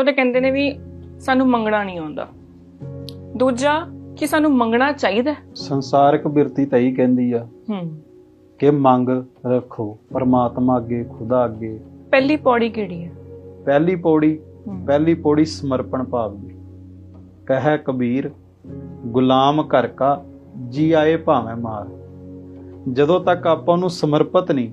ਉਹ ਤੇ ਕਹਿੰਦੇ ਨੇ ਵੀ ਸਾਨੂੰ ਮੰਗਣਾ ਨਹੀਂ ਆਉਂਦਾ। ਦੂਜਾ ਕਿ ਸਾਨੂੰ ਮੰਗਣਾ ਚਾਹੀਦਾ। ਸੰਸਾਰਿਕ ਬਿਰਤੀ ਤਾਂ ਹੀ ਕਹਿੰਦੀ ਆ। ਹੂੰ। ਕਿ ਮੰਗ ਰੱਖੋ ਪਰਮਾਤਮਾ ਅੱਗੇ ਖੁਦਾ ਅੱਗੇ। ਪਹਿਲੀ ਪੌੜੀ ਕਿਹੜੀ ਹੈ? ਪਹਿਲੀ ਪੌੜੀ। ਪਹਿਲੀ ਪੌੜੀ ਸਮਰਪਣ ਭਾਵ ਦੀ। ਕਹੈ ਕਬੀਰ ਗੁਲਾਮ ਘਰ ਕਾ ਜੀ ਆਏ ਭਾਵੇਂ ਮਾਰ। ਜਦੋਂ ਤੱਕ ਆਪਾਂ ਨੂੰ ਸਮਰਪਿਤ ਨਹੀਂ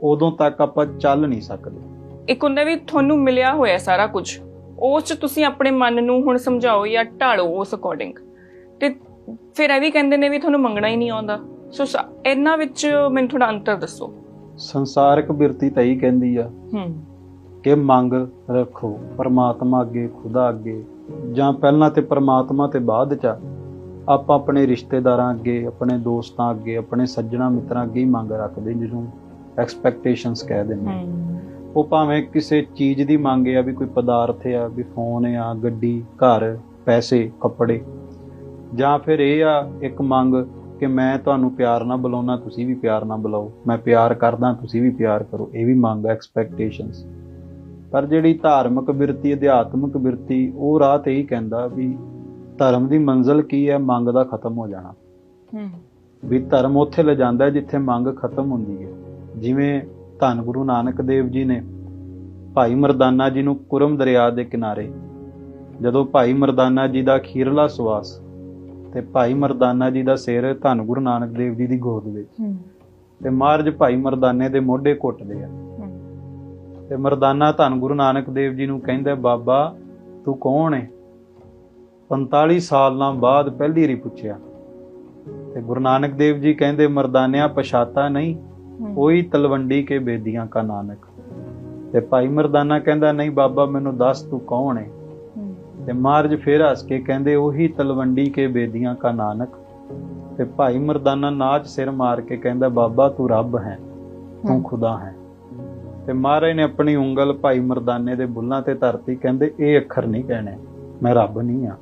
ਉਦੋਂ ਤੱਕ ਆਪਾਂ ਚੱਲ ਨਹੀਂ ਸਕਦੇ। ਇੱਕ ਹੁੰਦਾ ਵੀ ਤੁਹਾਨੂੰ ਮਿਲਿਆ ਹੋਇਆ ਸਾਰਾ ਕੁਝ। ਉਸ ਚ ਤੁਸੀਂ ਆਪਣੇ ਮਨ ਨੂੰ ਹੁਣ ਸਮਝਾਓ ਜਾਂ ਢਾਲੋ ਉਸ ਅਕੋਰਡਿੰਗ ਤੇ ਫਿਰ ਇਹ ਵੀ ਕਹਿੰਦੇ ਨੇ ਵੀ ਤੁਹਾਨੂੰ ਮੰਗਣਾ ਹੀ ਨਹੀਂ ਆਉਂਦਾ। ਸੋ ਇਹਨਾਂ ਵਿੱਚ ਮੈਨੂੰ ਥੋੜਾ ਅੰਤਰ ਦੱਸੋ। ਸੰਸਾਰਿਕ ਬਿਰਤੀ ਤਾਂ ਹੀ ਕਹਿੰਦੀ ਆ। ਹੂੰ। ਕਿ ਮੰਗ ਰੱਖੋ ਪਰਮਾਤਮਾ ਅੱਗੇ ਖੁਦਾ ਅੱਗੇ। ਜਾਂ ਪਹਿਲਾਂ ਤੇ ਪਰਮਾਤਮਾ ਤੇ ਬਾਅਦ ਚ ਆਪਾਂ ਆਪਣੇ ਰਿਸ਼ਤੇਦਾਰਾਂ ਅੱਗੇ ਆਪਣੇ ਦੋਸਤਾਂ ਅੱਗੇ ਆਪਣੇ ਸੱਜਣਾ ਮਿੱਤਰਾਂ ਅੱਗੇ ਹੀ ਮੰਗ ਰੱਖਦੇ ਜਿਹਨੂੰ ਐਕਸਪੈਕਟੇਸ਼ਨਸ ਕਹਿ ਦਿੰਦੇ ਉਹ ਭਾਵੇਂ ਕਿਸੇ ਚੀਜ਼ ਦੀ ਮੰਗ ਆ ਵੀ ਕੋਈ ਪਦਾਰਥ ਆ ਵੀ ਫੋਨ ਆ ਗੱਡੀ ਘਰ ਪੈਸੇ ਕੱਪੜੇ। ਜਾਂ ਫਿਰ ਇਹ ਆ ਇੱਕ ਮੰਗ ਕਿ ਮੈਂ ਤੁਹਾਨੂੰ ਪਿਆਰ ਨਾਲ ਬੁਲਾਉਣਾ ਤੁਸੀਂ ਵੀ ਪਿਆਰ ਨਾਲ ਬੁਲਾਓ। ਮੈਂ ਪਿਆਰ ਕਰਦਾ ਤੁਸੀਂ ਵੀ ਪਿਆਰ ਕਰੋ। ਇਹ ਵੀ ਮੰਗ ਐਕਸਪੈਕਟੇਸ਼ਨਸ ਪਰ ਜਿਹੜੀ ਧਾਰਮਿਕ ਬਿਰਤੀ ਅਧਿਆਤਮਿਕ ਬਿਰਤੀ ਉਹ ਰਾਹ ਤੇ ਹੀ ਕਹਿੰਦਾ ਵੀ ਧਰਮ ਦੀ ਮੰਜ਼ਲ ਕੀ ਹੈ ਮੰਗ ਦਾ ਖਤਮ ਹੋ ਜਾਣਾ। ਹੂੰ। ਵੀ ਧਰਮ ਉੱਥੇ ਲੈ ਜਾਂਦਾ ਜਿੱਥੇ ਮੰਗ ਖਤਮ ਹੁੰਦੀ ਹੈ। ਜਿਵੇਂ ਧੰਨ ਗੁਰੂ ਨਾਨਕ ਦੇਵ ਜੀ ਨੇ ਭਾਈ ਮਰਦਾਨਾ ਜੀ ਨੂੰ ਕੁਰਮ ਦਰਿਆ ਦੇ ਕਿਨਾਰੇ ਜਦੋਂ ਭਾਈ ਮਰਦਾਨਾ ਜੀ ਦਾ ਅਖੀਰਲਾ ਸਵਾਸ ਤੇ ਭਾਈ ਮਰਦਾਨਾ ਜੀ ਦਾ ਸਿਰ ਧੰਨ ਗੁਰੂ ਨਾਨਕ ਦੇਵ ਜੀ ਦੀ ਗੋਦ ਵਿੱਚ ਤੇ ਮਾਰਜ ਭਾਈ ਮਰਦਾਨੇ ਦੇ ਮੋਢੇ ਘੁੱਟਦੇ ਆ। ਤੇ ਮਰਦਾਨਾ ਧੰਨ ਗੁਰੂ ਨਾਨਕ ਦੇਵ ਜੀ ਨੂੰ ਕਹਿੰਦਾ ਬਾਬਾ ਤੂੰ ਕੌਣ ਹੈ 45 ਸਾਲਾਂ ਬਾਅਦ ਪਹਿਲੀ ਰੀ ਪੁੱਛਿਆ। ਤੇ ਗੁਰੂ ਨਾਨਕ ਦੇਵ ਜੀ ਕਹਿੰਦੇ ਮਰਦਾਨਿਆ ਪਛਾਤਾ ਨਹੀਂ। ਕੋਈ ਤਲਵੰਡੀ ਕੇ ਬੇਦੀਆਂ ਕਾ ਨਾਨਕ। ਤੇ ਭਾਈ ਮਰਦਾਨਾ ਕਹਿੰਦਾ ਨਹੀਂ ਬਾਬਾ ਮੈਨੂੰ ਦੱਸ ਤੂੰ ਕੌਣ ਹੈ। ਤੇ ਮਾਰਜ ਫੇਰ ਹੱਸ ਕੇ ਕਹਿੰਦੇ ਉਹੀ ਤਲਵੰਡੀ ਕੇ ਬੇਦੀਆਂ ਕਾ ਨਾਨਕ। ਤੇ ਭਾਈ ਮਰਦਾਨਾ ਨਾਚ ਸਿਰ ਮਾਰ ਕੇ ਕਹਿੰਦਾ ਬਾਬਾ ਤੂੰ ਰੱਬ ਹੈ ਤੂੰ। ਖੁਦਾ ਹੈ। ਤੇ ਮਹਾਰਾਜ ਨੇ ਆਪਣੀ ਉਂਗਲ ਭਾਈ ਮਰਦਾਨੇ ਦੇ ਬੁੱਲਾਂ ਤੇ ਧਰਤੀ ਕਹਿੰਦੇ ਇਹ ਅੱਖਰ ਨਹੀਂ ਕਹਿਣੇ ਮੈਂ ਰੱਬ ਨਹੀਂ ਆ।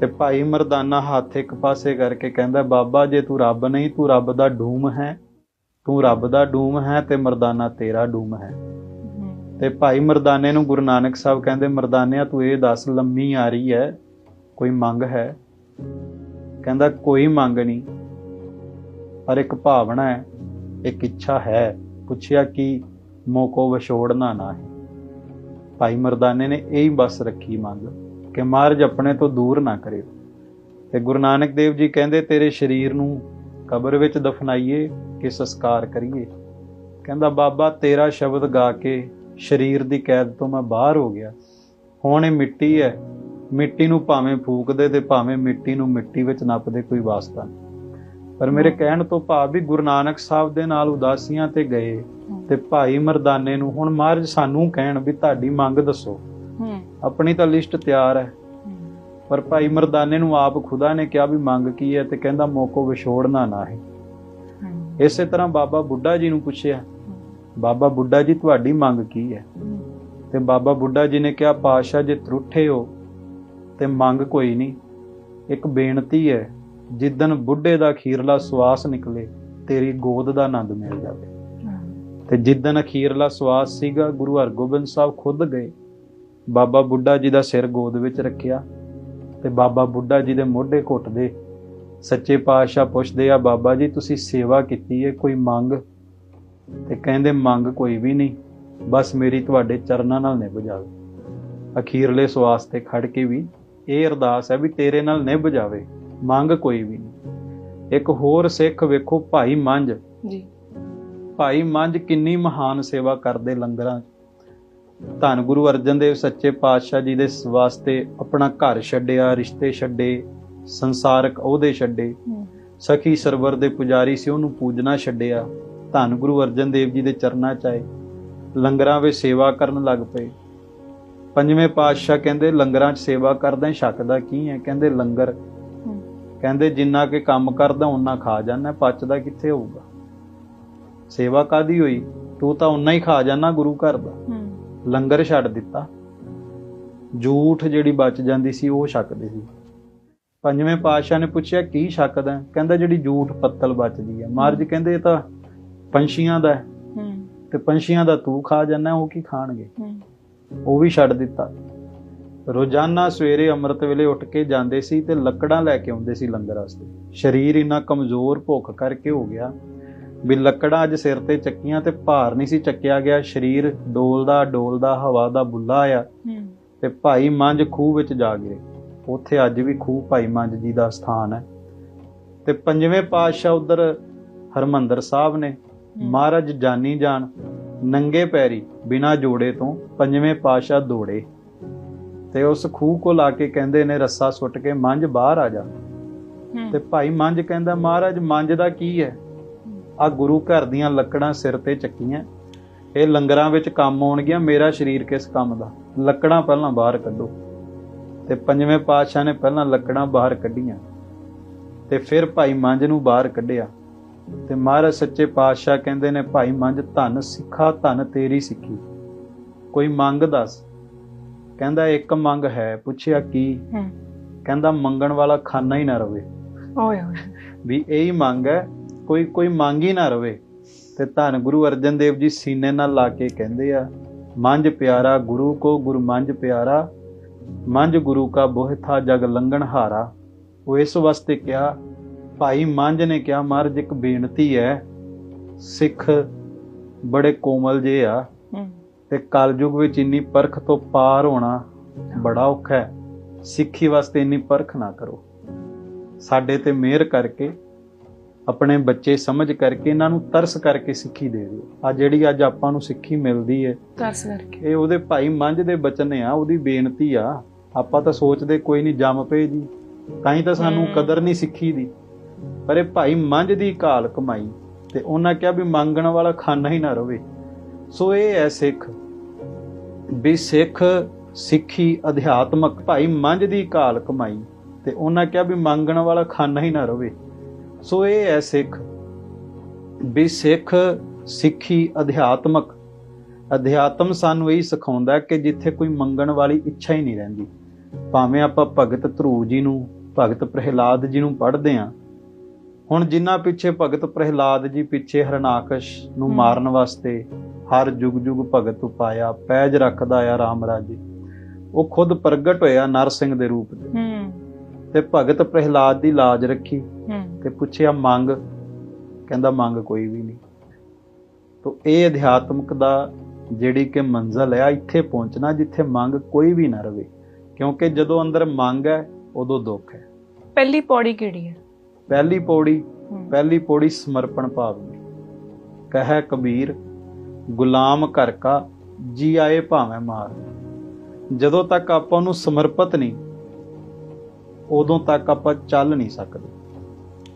ਤੇ ਭਾਈ ਮਰਦਾਨਾ ਹੱਥ ਇੱਕ ਪਾਸੇ ਕਰਕੇ ਕਹਿੰਦਾ ਬਾਬਾ ਜੇ ਤੂੰ ਰੱਬ ਨਹੀਂ ਤੂੰ ਰੱਬ ਦਾ ਡੂਮ ਹੈ ਤੂੰ ਰੱਬ ਦਾ ਡੂਮ ਹੈ ਤੇ ਮਰਦਾਨਾ ਤੇਰਾ ਡੂਮ ਹੈ। ਤੇ ਭਾਈ ਮਰਦਾਨੇ ਨੂੰ ਗੁਰੂ ਨਾਨਕ ਸਾਹਿਬ ਕਹਿੰਦੇ, ਮਰਦਾਨਿਆ, ਤੂੰ ਇਹ ਦੱਸ, ਲੰਮੀ ਆ ਰਹੀ ਹੈ, ਕੋਈ ਮੰਗ ਹੈ? ਕਹਿੰਦਾ, ਕੋਈ ਮੰਗ ਨਹੀਂ। ਪਰ ਇੱਕ ਭਾਵਨਾ ਹੈ, ਇੱਕ ਇੱਛਾ ਹੈ। ਪੁੱਛਿਆ ਕਿ ਮੋਕੋ ਵਿਛੋੜਨਾ ਨਾ ਹੈ। ਭਾਈ ਮਰਦਾਨੇ ਨੇ ਇਹੀ ਬਸ ਰੱਖੀ ਮੰਗ ਕਿ ਮਹਾਰਾਜ ਆਪਣੇ ਤੋਂ ਦੂਰ ਨਾ ਕਰਿਓ। ਤੇ ਗੁਰੂ ਨਾਨਕ ਦੇਵ ਜੀ ਕਹਿੰਦੇ, ਤੇਰੇ ਸਰੀਰ ਨੂੰ ਕਬਰ ਵਿੱਚ ਦਫਨਾਈਏ ਕਿ ਸੰਸਕਾਰ ਕਰੀਏ। ਕਹਿੰਦਾ ਬਾਬਾ ਤੇਰਾ ਸ਼ਬਦ ਗਾ ਕੇ ਸਰੀਰ ਦੀ ਕੈਦ ਤੋਂ ਮੈਂ ਬਾਹਰ ਹੋ ਗਿਆ। ਹੁਣ ਇਹ ਮਿੱਟੀ ਹੈ। ਮਿੱਟੀ ਨੂੰ ਭਾਵੇਂ ਫੂਕਦੇ ਤੇ ਭਾਵੇਂ ਮਿੱਟੀ ਨੂੰ ਮਿੱਟੀ ਵਿੱਚ ਨੱਪਦੇ ਕੋਈ ਵਾਸਤਾ ਨਹੀਂ। ਪਰ ਮੇਰੇ ਕਹਿਣ ਤੋਂ ਭਾਵ ਵੀ ਗੁਰੂ ਨਾਨਕ ਸਾਹਿਬ ਦੇ ਨਾਲ ਉਦਾਸੀਆਂ ਤੇ ਗਏ ਤੇ ਭਾਈ ਮਰਦਾਨੇ ਨੂੰ ਹੁਣ ਮਹਾਰਾਜ ਸਾਨੂੰ ਕਹਿਣ ਵੀ ਤੁਹਾਡੀ ਮੰਗ ਦੱਸੋ। ਆਪਣੀ ਤਾਂ ਲਿਸਟ ਤਿਆਰ ਹੂੰ। ਪਰ ਭਾਈ ਮਰਦਾਨੇ ਨੂੰ ਆਪ ਖੁਦਾ ਨੇ ਕਿਹਾ ਵੀ ਮੰਗ ਕੀ ਹੈ ਤੇ ਕਹਿੰਦਾ ਮੋਕੋ ਵਿਛੋੜਨਾ ਨਾ ਹੈ। ਇਸੇ ਤਰ੍ਹਾਂ ਬਾਬਾ ਬੁੱਢਾ ਜੀ ਨੂੰ ਪੁੱਛਿਆ ਬਾਬਾ ਬੁੱਢਾ ਜੀ ਤੁਹਾਡੀ ਮੰਗ ਕੀ ਹੈ। ਤੇ ਬਾਬਾ ਬੁੱਢਾ ਜੀ ਨੇ ਕਿਹਾ ਪਾਸ਼ਾ ਜੇ ਤਰੁੱਠੇ ਹੋ ਤੇ ਮੰਗ ਕੋਈ ਨਹੀਂ। ਇੱਕ ਬੇਨਤੀ ਹੈ ਜਿੱਦਨ ਬੁੱਢੇ ਦਾ ਅਖੀਰਲਾ ਸਵਾਸ ਨਿਕਲੇ ਤੇਰੀ ਗੋਦ ਦਾ ਆਨੰਦ ਮਿਲ ਜਾਵੇ। ਤੇ ਜਿੱਦਨ ਅਖੀਰਲਾ ਸਵਾਸ ਸੀਗਾ ਗੁਰੂ ਹਰਗੋਬਿੰਦ ਸਾਹਿਬ ਖੁਦ ਗਏ। ਬਾਬਾ ਬੁੱਢਾ ਜੀ ਦਾ ਸਿਰ ਗੋਦ ਵਿੱਚ ਰੱਖਿਆ। ਤੇ ਬਾਬਾ ਬੁੱਢਾ ਜੀ ਦੇ ਮੋਢੇ ਘੁੱਟਦੇ ਸੱਚੇ ਪਾਤਸ਼ਾਹ ਪੁੱਛਦੇ ਆ ਬਾਬਾ ਜੀ ਤੁਸੀਂ ਸੇਵਾ ਕੀਤੀ ਹੈ ਕੋਈ ਮੰਗ? ਤੇ ਕਹਿੰਦੇ ਮੰਗ ਕੋਈ ਵੀ ਨਹੀਂ ਬਸ ਮੇਰੀ ਤੁਹਾਡੇ ਚਰਨਾਂ ਨਾਲ ਨਿਭ ਜਾਵੇ। ਅਖੀਰਲੇ ਸਵਾਸ ਤੇ ਖੜ ਕੇ ਵੀ ਇਹ ਅਰਦਾਸ ਹੈ ਵੀ ਤੇਰੇ ਨਾਲ ਨਿਭ ਜਾਵੇ ਮੰਗ ਕੋਈ ਵੀ ਨਹੀਂ। ਇੱਕ ਹੋਰ ਸਿੱਖ ਵੇਖੋ ਭਾਈ ਮੰਝ। ਜੀ। ਭਾਈ ਮੰਝ ਕਿੰਨੀ ਮਹਾਨ ਸੇਵਾ ਕਰਦੇ ਲੰਗਰਾਂ 'ਚ। ਧੰਨ ਗੁਰੂ ਅਰਜਨ ਦੇਵ ਸੱਚੇ ਪਾਤਸ਼ਾਹ ਜੀ ਦੇ ਵਾਸਤੇ ਆਪਣਾ ਘਰ ਛੱਡਿਆ, ਰਿਸ਼ਤੇ ਛੱਡੇ, ਸੰਸਾਰਕ ਅਹੁਦੇ ਛੱਡੇ। ਸਖੀ ਸਰਵਰ ਦੇ ਪੁਜਾਰੀ ਸੀ, ਉਹਨੂੰ ਪੂਜਣਾ ਛੱਡਿਆ। ਧੰਨ ਗੁਰੂ ਅਰਜਨ ਦੇਵ ਜੀ ਦੇ ਚਰਨਾਂ 'ਚ ਆਏ। ਲੰਗਰਾਂ ਵਿੱਚ ਸੇਵਾ ਕਰਨ ਲੱਗ ਪਏ। ਪੰਜਵੇਂ ਪਾਤਸ਼ਾਹ ਕਹਿੰਦੇ, ਲੰਗਰਾਂ 'ਚ ਸੇਵਾ ਕਰਦਾ ਛੱਕਦਾ ਕੀ ਹੈ ਕਹਿੰਦੇ, ਲੰਗਰ। ਕਹਿੰਦੇ, ਜਿੰਨਾ ਕੇ ਕੰਮ ਕਰਦਾ ਉਹਨਾਂ ਖਾ ਜਾਂਦਾ ਪਚਦਾ ਕਿੱਥੇ ਹੋਊਗਾ? ਸੇਵਾ ਕਾਦੀ ਹੋਈ? ਤੂੰ ਤਾਂ ਉਨਾ ਹੀ ਖਾ ਜਾਣਾ ਗੁਰੂ ਘਰ ਦਾ। ਲੰਗਰ ਛੱਡ ਦਿੱਤਾ। ਝੂਠ ਜਿਹੜੀ ਬਚ ਜਾਂਦੀ ਸੀ ਉਹ ਛਕਦੇ ਸੀ। ਪੰਜਵੇਂ ਪਾਤਸ਼ਾਹ ਨੇ ਪੁੱਛਿਆ ਕੀ ਛਕਦਾ? ਕਹਿੰਦਾ ਜਿਹੜੀ ਝੂਠ ਪੱਤਲ ਬਚਦੀ ਹੈ। ਮਹਾਰਾਜ ਕਹਿੰਦੇ ਇਹ ਤਾਂ ਪੰਛੀਆਂ ਦਾ ਹੈ। ਤੇ ਪੰਛੀਆਂ ਦਾ ਤੂੰ ਖਾ ਜਾਣਾ ਉਹ ਕੀ ਖਾਣਗੇ। ਉਹ ਵੀ ਛੱਡ ਦਿੱਤਾ। ਰੋਜ਼ਾਨਾ ਸਵੇਰੇ ਅੰਮ੍ਰਿਤ ਵੇਲੇ ਉੱਠ ਕੇ ਜਾਂਦੇ ਸੀ ਤੇ ਲੱਕੜਾਂ ਲੈ ਕੇ ਆਉਂਦੇ ਸੀ ਲੰਗਰ ਵਾਸਤੇ। ਸਰੀਰ ਇੰਨਾ ਕਮਜ਼ੋਰ ਭੁੱਖ ਕਰਕੇ ਹੋ ਗਿਆ ਵੀ ਲੱਕੜਾਂ ਅੱਜ ਸਿਰ ਤੇ ਚੱਕੀਆਂ ਤੇ ਭਾਰ ਨਹੀਂ ਸੀ ਚੱਕਿਆ ਗਿਆ ਸਰੀਰ ਡੋਲਦਾ ਡੋਲਦਾ ਹਵਾ ਦਾ ਬੁੱਲਾ ਆ ਤੇ ਭਾਈ ਮੰਝ ਖੂਹ ਵਿੱਚ ਜਾ ਗਏ ਉੱਥੇ ਅੱਜ ਵੀ ਖੂਹ ਭਾਈ ਮੰਝ ਜੀ ਦਾ ਸਥਾਨ ਹੈ। ਤੇ ਪੰਜਵੇਂ ਪਾਤਸ਼ਾਹ ਉਧਰ ਹਰਮੰਦਰ ਸਾਹਿਬ ਨੇ ਮਹਾਰਾਜ ਜਾਨੀ ਜਾਨ ਨੰਗੇ ਪੈਰੀ ਬਿਨਾ ਜੋੜੇ ਤੋਂ ਪੰਜਵੇਂ ਪਾਤਸ਼ਾਹ ਦੌੜੇ। ਤੇ ਉਸ ਖੂਹ ਕੋ ਲਾ ਕੇ ਕਹਿੰਦੇ ਨੇ ਰੱਸਾ ਸੁੱਟ ਕੇ ਮੰਝ ਬਾਹਰ ਆ ਜਾ। ਤੇ ਭਾਈ ਮੰਝ ਕਹਿੰਦਾ ਮਹਾਰਾਜ ਮੰਝ ਦਾ ਕੀ ਹੈ? ਆ ਗੁਰੂ ਘਰ ਦੀਆਂ ਲੱਕੜਾਂ ਸਿਰ ਤੇ ਚੱਕੀਆਂ। ਇਹ ਲੰਗਰਾਂ ਵਿੱਚ ਕੰਮ ਆਉਣਗੀਆਂ ਮੇਰਾ ਸਰੀਰ ਕਿਸ ਕੰਮ ਦਾ? ਲੱਕੜਾਂ ਪਹਿਲਾਂ ਬਾਹਰ ਕੱਢੋ। ਤੇ ਪੰਜਵੇਂ ਪਾਤਸ਼ਾਹ ਨੇ ਪਹਿਲਾਂ ਲੱਕੜਾਂ ਬਾਹਰ ਕੱਢੀਆਂ। ਤੇ ਫਿਰ ਭਾਈ ਮੰਝ ਨੂੰ ਬਾਹਰ ਕੱਢਿਆ। ਤੇ ਮਹਾਰਾਜ ਸੱਚੇ ਪਾਤਸ਼ਾਹ ਕਹਿੰਦੇ ਨੇ ਭਾਈ ਮੰਝ ਧੰਨ ਸਿੱਖਾ ਧੰਨ ਤੇਰੀ ਸਿੱਖੀ। ਕੋਈ ਮੰਗ ਦੱਸ? ਕਹਿੰਦਾ ਇੱਕ ਮੰਗ ਹੈ ਪੁੱਛਿਆ ਕੀ? ਹੂੰ। ਕਹਿੰਦਾ ਮੰਗਣ ਵਾਲਾ ਖਾਨਾ ਹੀ ਨਾ ਰਵੇ। ਓਏ ਹੋਏ। ਵੀ ਇਹੀ ਮੰਗ ਹੈ ਕੋਈ ਕੋਈ ਮੰਗ ਹੀ ਨਾ ਰਵੇ। ਤੇ ਧੰਨ ਗੁਰੂ ਅਰਜਨ ਦੇਵ ਜੀ ਸੀਨੇ ਨਾਲ ਲਾ ਕੇ ਕਹਿੰਦੇ ਆ ਮੰਝ ਪਿਆਰਾ ਗੁਰੂ ਕੋ ਗੁਰ ਮੰਝ ਪਿਆਰਾ ਮੰਝ ਗੁਰੂ ਕਾ ਬੋਹਿਥਾ ਜਗ ਲੰਘਣ ਹਾਰਾ। ਉਹ ਇਸ ਵਾਸਤੇ ਕਿਹਾ ਭਾਈ ਮੰਝ ਨੇ ਕਿਹਾ ਮਹਾਰਾਜ ਇੱਕ ਬੇਨਤੀ ਹੈ। ਸਿੱਖ ਬੜੇ ਕੋਮਲ ਜੇ ਆ ਤੇ ਕਲਯੁਗ ਵਿੱਚ ਇੰਨੀ ਪਰਖ ਤੋਂ ਪਾਰ ਹੋਣਾ ਬੜਾ ਔਖਾ ਹੈ। ਸਿੱਖੀ ਵਾਸਤੇ ਇੰਨੀ ਪਰਖ ਨਾ ਕਰੋ। ਸਾਡੇ ਤੇ ਮਿਹਰ ਕਰਕੇ ਆਪਣੇ ਬੱਚੇ ਸਮਝ ਕਰਕੇ ਇਹਨਾਂ ਨੂੰ ਤਰਸ ਕਰਕੇ ਸਿੱਖੀ ਦੇ ਦਿਓ। ਆ ਜਿਹੜੀ ਅੱਜ ਆਪਾਂ ਨੂੰ ਸਿੱਖੀ ਮਿਲਦੀ ਹੈ ਤਰਸ ਕਰਕੇ। ਇਹ ਉਹਦੇ ਭਾਈ ਮੰਝ ਦੇ ਬਚਨ ਆ ਉਹਦੀ ਬੇਨਤੀ ਆ ਆਪਾਂ ਤਾਂ ਸੋਚਦੇ ਕੋਈ ਨਹੀਂ ਜੰਮ ਪਏ ਜੀ। ਤਾਂ ਹੀ ਤਾਂ ਸਾਨੂੰ। ਕਦਰ ਨਹੀਂ ਸਿੱਖੀ ਦੀ। ਪਰ ਇਹ ਭਾਈ ਮੰਝ ਦੀ ਕਾਲ ਕਮਾਈ ਤੇ ਉਹਨਾਂ ਕਿਹਾ ਵੀ ਮੰਗਣ ਵਾਲਾ ਖਾਨਾ ਹੀ ਨਾ ਰਵੇ। ਸੋ ਇਹ ਹੈ ਸਿੱਖ। ਵੀ ਸਿੱਖ ਸਿੱਖੀ ਅਧਿਆਤਮਕ ਭਾਈ ਮੰਝ ਦੀ ਕਾਲ ਕਮਾਈ ਤੇ ਉਹਨਾਂ ਕਿਹਾ ਵੀ ਮੰਗਣ ਵਾਲਾ ਖਾਨਾ ਹੀ ਨਾ ਰਵੇ। ਸੋ ਇਹ ਹੈ ਸਿੱਖ ਵੀ ਸਿੱਖ ਸਿੱਖੀ ਅਧਿਆਤਮਕ ਅਧਿਆਤਮ ਸਾਨੂੰ ਇਹ ਸਿਖਾਉਂਦਾ ਕਿ ਜਿੱਥੇ ਕੋਈ ਮੰਗਣ ਵਾਲੀ ਇੱਛਾ ਹੀ ਨਹੀਂ ਰਹਿੰਦੀ। ਭਾਵੇਂ ਆਪਾਂ ਭਗਤ ਧਰੂ ਜੀ ਨੂੰ ਭਗਤ ਪ੍ਰਹਿਲਾਦ ਜੀ ਨੂੰ ਪੜ੍ਹਦੇ ਹਾਂ ਹੁਣ ਜਿਨ੍ਹਾਂ ਪਿੱਛੇ ਭਗਤ ਪ੍ਰਹਿਲਾਦ ਜੀ ਪਿੱਛੇ ਹਰਨਾਕਸ਼ ਨੂੰ। ਮਾਰਨ ਵਾਸਤੇ ਹਰ ਜੁਗ ਜੁਗ ਭਗਤ ਉਪਾਇਆ ਪੈਜ ਰੱਖਦਾ ਆ ਰਾਮ ਰਾਜੇ। ਉਹ ਖੁਦ ਪ੍ਰਗਟ ਹੋਇਆ ਨਰ ਸਿੰਘ ਦੇ ਰੂਪ ਦੇ। ਹੂੰ। ਤੇ ਭਗਤ ਪ੍ਰਹਿਲਾਦ ਦੀ ਲਾਜ ਰੱਖੀ ਤੇ ਪੁੱਛਿਆ ਮੰਗ? ਕਹਿੰਦਾ ਮੰਗ ਕੋਈ ਵੀ ਨਹੀਂ। ਤੋ ਇਹ ਅਧਿਆਤਮਕ ਦਾ ਜਿਹੜੀ ਕਿ ਮੰਜ਼ਲ ਹੈ ਇੱਥੇ ਪਹੁੰਚਣਾ ਜਿੱਥੇ ਮੰਗ ਕੋਈ ਵੀ ਨਾ ਰਵੇ। ਕਿਉਂਕਿ ਜਦੋਂ ਅੰਦਰ ਮੰਗ ਹੈ ਉਦੋਂ ਦੁੱਖ ਹੈ। ਪਹਿਲੀ ਪੌੜੀ ਕਿਹੜੀ ਹੈ? ਪਹਿਲੀ ਪੌੜੀ ਪਹਿਲੀ ਪੌੜੀ ਸਮਰਪਣ ਭਾਵ ਦੀ। ਕਹੈ ਕਬੀਰ ਗੁਲਾਮ ਘਰ ਕਾ ਜੀ ਆਏ ਭਾਵੇਂ ਮਾਰ। ਜਦੋਂ ਤੱਕ ਆਪਾਂ ਨੂੰ ਸਮਰਪਿਤ ਨਹੀਂ ਉਦੋਂ ਤੱਕ ਆਪਾਂ ਚੱਲ ਨਹੀਂ ਸਕਦੇ।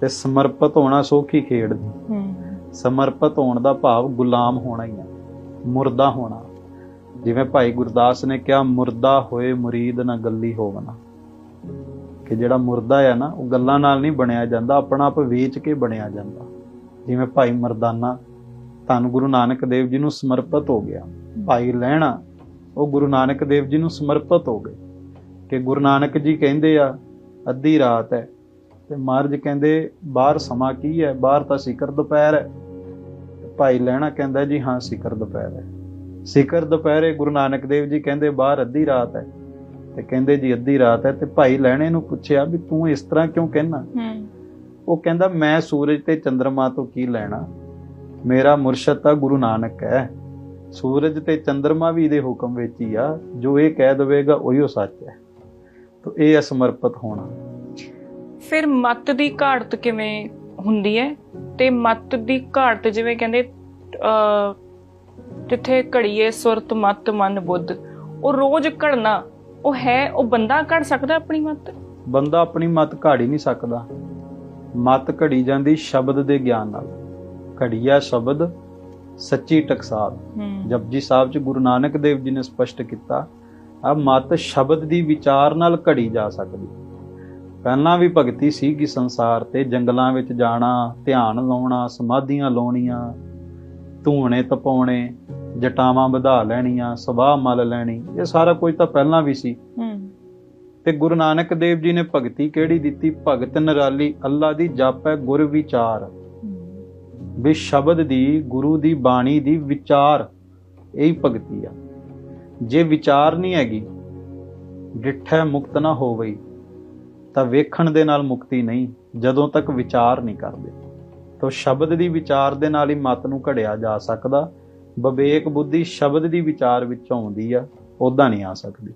ਤੇ ਸਮਰਪਿਤ ਹੋਣਾ ਸੌਖੀ ਖੇਡ ਹੂੰ। ਸਮਰਪਿਤ ਹੋਣ ਦਾ ਭਾਵ ਗੁਲਾਮ ਹੋਣਾ ਹੀ ਹੈ ਮੁਰਦਾ ਹੋਣਾ। ਜਿਵੇਂ ਭਾਈ ਗੁਰਦਾਸ ਨੇ ਕਿਹਾ ਮੁਰਦਾ ਹੋਏ ਮੁਰੀਦ ਨਾ ਗੱਲੀ ਹੋਵਣਾ ਕਿ ਜਿਹੜਾ ਮੁਰਦਾ ਹੈ ਨਾ ਉਹ ਗੱਲਾਂ ਨਾਲ ਨਹੀਂ ਬਣਿਆ ਜਾਂਦਾ ਆਪਣਾ ਆਪ ਵੇਚ ਕੇ ਬਣਿਆ ਜਾਂਦਾ। ਜਿਵੇਂ ਭਾਈ ਮਰਦਾਨਾ ਧੰਨ ਗੁਰੂ ਨਾਨਕ ਦੇਵ ਜੀ ਨੂੰ ਸਮਰਪਿਤ ਹੋ ਗਿਆ। ਭਾਈ ਲਹਿਣਾ ਉਹ ਗੁਰੂ ਨਾਨਕ ਦੇਵ ਜੀ ਨੂੰ ਸਮਰਪਿਤ ਹੋ ਗਏ। ਕਿ ਗੁਰੂ ਨਾਨਕ ਜੀ ਕਹਿੰਦੇ ਆ ਅੱਧੀ ਰਾਤ ਹੈ। ਤੇ ਮਹਾਰਾਜ ਕਹਿੰਦੇ ਬਾਹਰ ਸਮਾਂ ਕੀ ਹੈ? ਬਾਹਰ ਤਾਂ ਸਿਕਰ ਦੁਪਹਿਰ ਹੈ। ਭਾਈ ਲੈਣਾ ਕਹਿੰਦਾ ਜੀ ਹਾਂ ਸਿਕਰ ਦੁਪਹਿਰ ਹੈ। ਸਿਕਰ ਦੁਪਹਿਰੇ ਗੁਰੂ ਨਾਨਕ ਦੇਵ ਜੀ ਕਹਿੰਦੇ ਬਾਹਰ ਅੱਧੀ ਰਾਤ ਹੈ। ਤੇ ਕਹਿੰਦੇ ਜੀ ਅੱਧੀ ਰਾਤ ਹੈ। ਤੇ ਭਾਈ ਲੈਣੇ ਨੂੰ ਪੁੱਛਿਆ ਵੀ ਤੂੰ ਇਸ ਤਰ੍ਹਾਂ ਕਿਉਂ ਕਹਿਣਾ ਹੂੰ। ਉਹ ਕਹਿੰਦਾ ਮੈਂ ਸੂਰਜ ਤੇ ਚੰ드ਰਮਾ ਤੋਂ ਕੀ ਲੈਣਾ? ਮੇਰਾ ਮੁਰਸ਼ਦ ਤਾਂ ਗੁਰੂ ਨਾਨਕ ਹੈ। ਸੂਰਜ ਤੇ ਚੰ드ਰਮਾ ਵੀ ਇਹਦੇ ਹੁਕਮ ਵਿੱਚ ਹੀ ਆ। ਜੋ ਇਹ ਕਹਿ ਦਵੇਗਾ ਉਹ ਸੱਚ ਹੈ। ਤਾਂ ਇਹ ਅਸਮਰਪਿਤ ਹੋਣਾ। ਫਿਰ ਮਤ ਦੀ ਘਾਟ ਕਿਵੇਂ ਹੁੰਦੀ ਹੈ? ਤੇ ਮਤ ਦੀ ਘਾਟ ਜਿਵੇਂ ਕਹਿੰਦੇ ਅ ਜਿੱਥੇ ਘੜੀਏ ਸੁਰਤ ਮਤ ਮਨ ਬੁੱਧ ਉਹ ਰੋਜ਼ ਘੜਨਾ ਉਹ ਹੈ ਉਹ ਬੰਦਾ ਘੜ ਸਕਦਾ ਆਪਣੀ ਮਤ? ਬੰਦਾ ਆਪਣੀ ਮਤ ਘਾੜ ਹੀ ਨਹੀਂ ਸਕਦਾ। ਮਤ ਘੜੀ ਜਾਂਦੀ ਸ਼ਬਦ ਦੇ ਗਿਆਨ ਨਾਲ। ਘੜੀਆ ਸ਼ਬਦ ਸੱਚੀ ਟਕਸਾਲ। ਜਪਜੀ ਸਾਹਿਬ ਚ ਗੁਰੂ ਨਾਨਕ ਦੇਵ ਜੀ ਨੇ ਸਪਸ਼ਟ ਕੀਤਾ ਆ ਮਤ ਸ਼ਬਦ ਦੀ ਵਿਚਾਰ ਨਾਲ ਘੜੀ ਜਾ ਸਕਦੀ। ਪਹਿਲਾਂ ਵੀ ਭਗਤੀ ਸੀਗੀ ਸੰਸਾਰ ਤੇ ਜੰਗਲਾਂ ਵਿੱਚ ਜਾਣਾ ਧਿਆਨ ਲਾਉਣਾ ਸਮਾਧੀਆਂ ਲਾਉਣੀਆਂ ਧੂਣੇ ਤਪਾਉਣੇ ਜਟਾਵਾਂ ਵਧਾ ਲੈਣੀਆਂ ਸਵਾਹ ਮਲ ਲੈਣੀ ਇਹ ਸਾਰਾ ਕੁਝ ਤਾਂ ਪਹਿਲਾਂ ਵੀ ਸੀ। ਤੇ ਗੁਰੂ ਨਾਨਕ ਦੇਵ ਜੀ ਨੇ ਭਗਤੀ ਕਿਹੜੀ ਦਿੱਤੀ? ਭਗਤ ਨਿਰਾਲੀ ਅੱਲਾ ਦੀ ਜਪ ਹੈ ਗੁਰ ਵਿਚਾਰ। ਵੀ ਸ਼ਬਦ ਦੀ ਗੁਰੂ ਦੀ ਬਾਣੀ ਦੀ ਵਿਚਾਰ ਇਹੀ ਭਗਤੀ ਆ। ਜੇ ਵਿਚਾਰ ਨਹੀਂ ਹੈਗੀ, ਡਿਠੈ ਮੁਕਤ ਨਾ ਹੋਵਈ, ਤਾਂ ਵੇਖਣ ਦੇ ਨਾਲ ਮੁਕਤੀ ਨਹੀਂ, ਜਦੋਂ ਤੱਕ ਵਿਚਾਰ ਨਹੀਂ ਕਰਦੇ। ਤਾਂ ਸ਼ਬਦ ਦੀ ਵਿਚਾਰ ਦੇ ਨਾਲ ਹੀ ਮਤ ਨੂੰ ਘੜਿਆ ਜਾ ਸਕਦਾ ਵਿਵੇਕ ਬੁੱਧੀ ਸ਼ਬਦ ਦੀ ਵਿਚਾਰ ਵਿੱਚੋਂ ਆਉਂਦੀ ਆ ਉਦਾਂ ਨਹੀਂ ਆ ਸਕਦੀ।